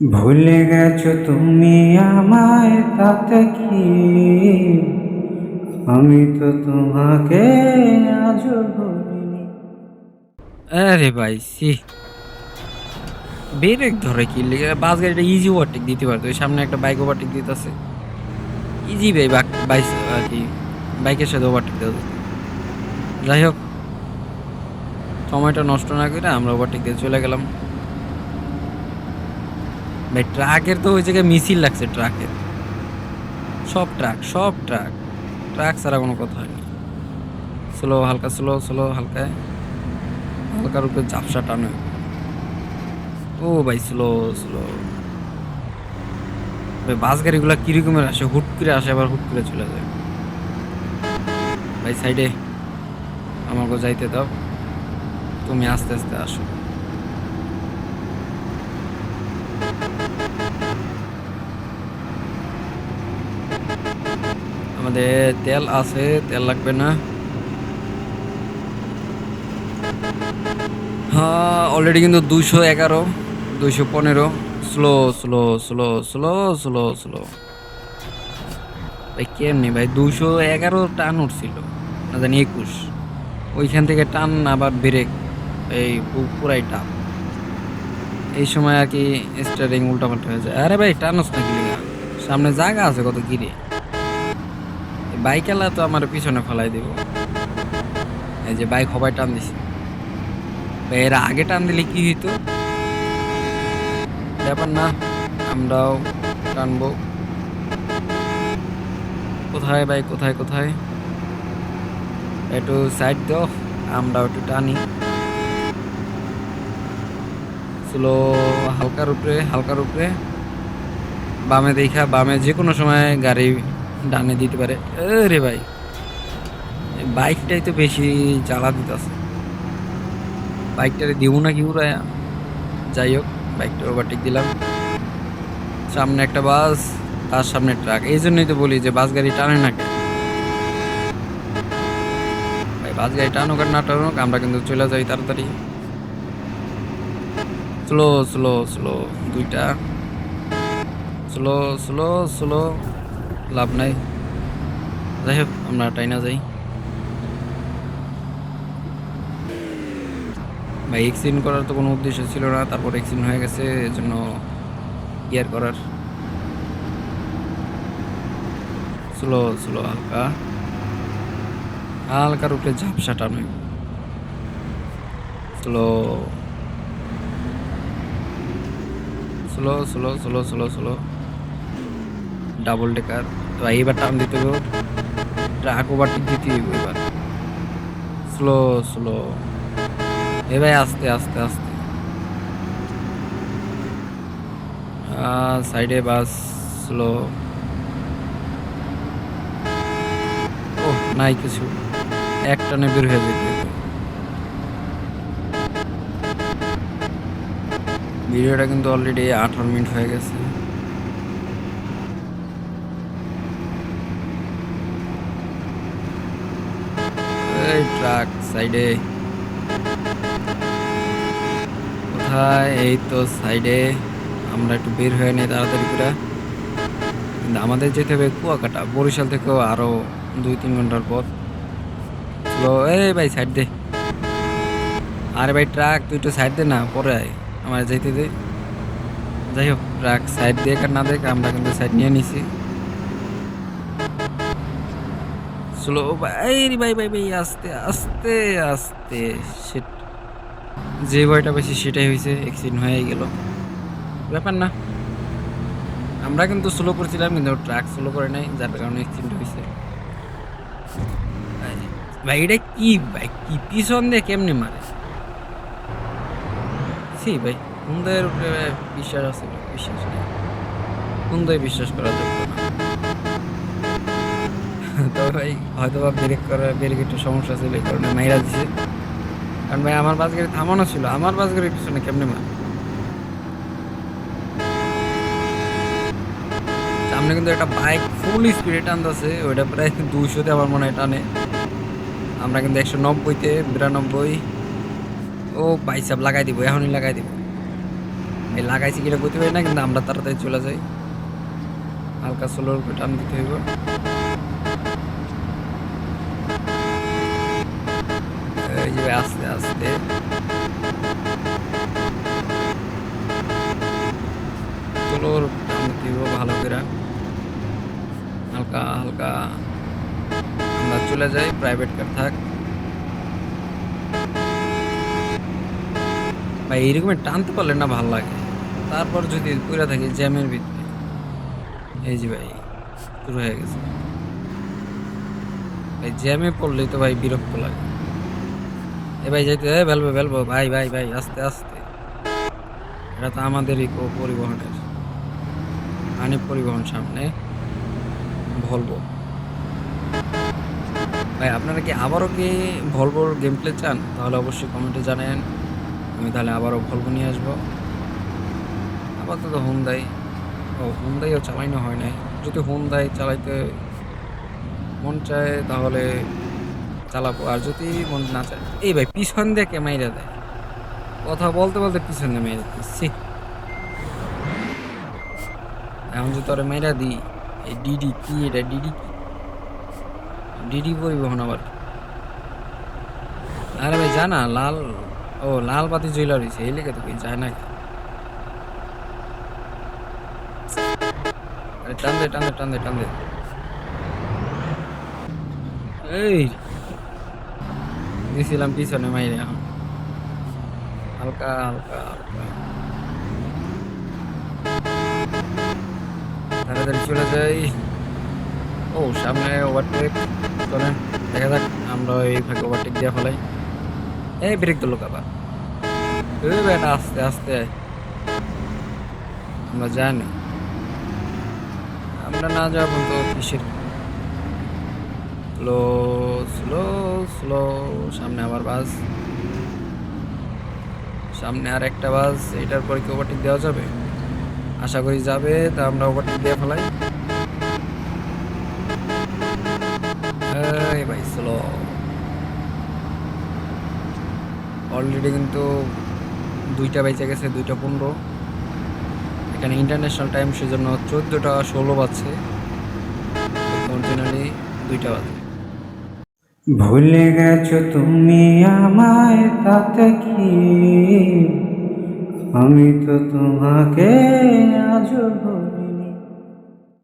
ভুলে গেছো তুমি আমায় তাতে কি? আমি তো তোমাকে আজও আরে ভাই সি ব্রেক ধরে কি বাস গাড়িটা ইজি ওভারটেক দিতে পারতো। সামনে একটা বাইক ওভারটেক দিতেছে। ইজি ভাই বাইক আর কি বাইকের সাথে ওভারটেক দেওয়া যাই হোক, সময়টা নষ্ট না করে আমরা ওভারটেক দিয়ে চলে গেলাম। ভাই, ট্রাকের তো ওই জায়গায় মিছিল লাগছে ট্রাকের সব ট্রাক সব ট্রাক। ট্রাক ছাড়া কোনো কথা হয়নি স্লো, হালকা, স্লো স্লো হালকায় হালকার উপরে ঝাপসা টানো। ও ভাই, স্লো স্লো। ভাই, বাস গাড়িগুলো কীরকমের আসে? হুট করে আসে, আবার হুট করে চলে যায়। ভাই, সাইডে আমাকে যাইতে দাও। তুমি আস্তে আস্তে আসো। আমাদের তেল আছে, তেল লাগবে না। হ্যাঁ অলরেডি কিন্তু দুশো এগারো, দুইশো পনেরো। Slow slow slow slow slow slow ভাই, কেমনি ভাই? দুশো এগারো টান উঠছিল, না জানি একুশ। ওইখান থেকে টান আবার ব্রেক এই পুরাই টান। এই সময় আর কি স্টারিং উল্টাপাল্টা হয়ে যায়। আরে ভাই, টানস না গিলে সামনে জায়গা আছে কত গিরে? বাইক এলা তো আমার পিছনে ফেলাই দিব। এই যে বাইক হবাই টান দিছে। এর আগে টান দিলে কি হইতো? ব্যাপার না, আমরাও টানবো। কোথায় বাইক কোথায় কোথায়? একটু সাইড দাও, আমরাও একটু টানি। স্লো, হালকার উপরে হালকার উপরে। বামে দেখা, বামে যে কোনো সময় গাড়ি ডানে দিতে পারে। রে ভাই বাইকটাই তো বেশি জ্বালা দিতেছে। বাইকটারে দিব না কি উড়ায়া? যাই হোক, বাইকটা ওভারটেক দিলাম। সামনে একটা বাস, তার সামনে ট্রাক এই জন্যই তো বলি যে বাস গাড়ি টানে না ভাই, বাস গাড়ি টানুক আর না টানুক, আমরা কিন্তু চলে যাই তাড়াতাড়ি। স্লো স্লো স্লো দুইটা। স্লো স্লো স্লো লাভ নাই। যাই হোক, আমরা টাইনা যাই। ভাই এক্সিডেন্ট করার তো কোনো উদ্দেশ্য ছিল না, তারপর এক্সিডেন্ট হয়ে গেছে, এজন্য ইয়ার করার। স্লো স্লো, হালকা। হালকার উপরে ঝাপসা টানো। Slow slow. Slow slow slow slow. Double decker তো এইবার টান দিতে হবে ট্রাক ওভারটেক দিতে হবে এবার। স্লো স্লো এ ভাই, আস্তে আস্তে আস্তে। সাইডে বাস স্লো ও নাই কিছু। এক টানে বের হয়ে যেতে। ভিডিওটা কিন্তু অলরেডি আঠারো মিনিট হয়ে গেছে এই ট্রাক সাইডে। কোথায়? এই তো সাইডে। আমরা একটু বের হয়ে নিই তাড়াতাড়ি করে। কিন্তু আমাদের যেতে হবে কুয়াকাটা, বরিশাল থেকেও আরও দুই তিন ঘণ্টার পথ। স্লো এই ভাই সাইড দে। আরে ভাই, ট্রাক, তুই একটু সাইড দে না, পরে আয়। আমার যাইতে দে। যাই হোক, ট্রাক সাইড দিয়ে না দেখ, আমরা কিন্তু সাইড নিয়ে নিছি। স্লো ভাই ভাই ভাই ভাই, আস্তে আস্তে আস্তে। যে ভয়টা বেশি সেটাই হয়েছে অ্যাক্সিডেন্ট হয়ে গেল। ব্যাপার না। আমরা কিন্তু স্লো করছিলাম, কিন্তু ট্রাক স্লো করে নাই, যার কারণে অ্যাক্সিডেন্ট হয়েছে। ভাই, এটা কি, ভাই, কি পিছন দিয়ে কেমনি মারে? সি ভাই সুন্দর উপরে বিশ্বাস আছে, বিশ্বাস নেই। সুন্দর বিশ্বাস করা যাবে না। ভাই হয়তো বা ব্রেক করার ব্রেক একটু সমস্যা ছিল, এই কারণে মাইরা দিছে। কারণ ভাই, আমার বাস গাড়ি থামানো ছিল। আমার বাস গাড়ির পিছনে কেমনে মার সামনে কিন্তু একটা বাইক ফুল স্পিডে টানতেছে। ওইটা প্রায় দুশোতে আমার মনে হয় টানে। আমরা কিন্তু একশো নব্বইতে, বিরানব্বই। ও বাইসাপ লাগাই দিব, এখনই লাগাই দিব। এই লাগাইছি কিনা বুঝতে পারি না, কিন্তু আমরা তাড়াতাড়ি চলে যাই। হালকা সোলোর টান দিতে হইব। ভাই আস্তে আস্তে টান দিতে ভালো করে হালকা হালকা আমরা চলে যাই প্রাইভেট কার থাক ভাই এইরকমের টানতে পারলে না ভালো লাগে। তারপর যদি পুরা থাকি, জ্যামের ভিতরে। এই যে ভাই, শুরু হয়ে গেছে। ভাই, জ্যামে পড়লেই তো ভাই বিরক্ত লাগে। এ ভাই যাইতে, এ বেলবো বেলবো ভাই ভাই ভাই, আস্তে আস্তে। এটা তো আমাদেরই পরিবহনের। আনি পরিবহন সামনে ভলভো। ভাই, আপনারা কি আবারও কি ভলভোর গেম প্লে চান? তাহলে অবশ্যই কমেন্টে জানেন। আমি তাহলে আবারও ভলভো নিয়ে আসব। আপাতত হুন্দাই ও হুন্দাইও চালাইনো হয় নাই। যদি হুন্দাই চালাইতে মন চায়, তাহলে চালাবো। আর যদি মন না চায়, এই ভাই, পিছন দেখে মাইরা দেয়? কথা বলতে বলতে পিছন মেরে দিচ্ছি এখন যদি তোরে মেরা দিই, এই ডিডি কি এটা? ডিডি কি? ডিডি পরিবহন আবার আরে ভাই, জানা, লাল, ও, লাল বাতি জ্বলা রয়েছে, এই লেগে তো কি যায় না আরে টান দে টান দে টান দে টান দে। এই। দিছিলাম পিছনে মাইরে হালকা হালকা হালকা। তাড়াতাড়ি চলে যাই। ও, সামনে ওভারটেক চলেন, দেখা যাক আমরা এই ফাঁকে ওভারটেক দিয়ে ফেলাই। এই ব্রেক আবার? এই বেটা, আস্তে আস্তে। আমরা জানি আমরা না যাব তো কিসের স্লো স্লো স্লো সামনে আবার বাস। সামনে আর একটা বাস, এটার পরে কি ওভারটেক দেওয়া যাবে? আশা করি যাবে, তা আমরা ওভারটেক দিয়ে ফেলাই। ভাই স্লো অলরেডি কিন্তু দুইটা বেঁচে গেছে, দুইটা পনেরো। এখানে ইন্টারন্যাশনাল টাইম সেজন্য চোদ্দোটা ষোলো বাজছে। অরিজিনালি দুইটা বাজে। ভুলে গেছো তুমি আমায় তাতে কি? আমি তো তোমাকে আজ ভুলি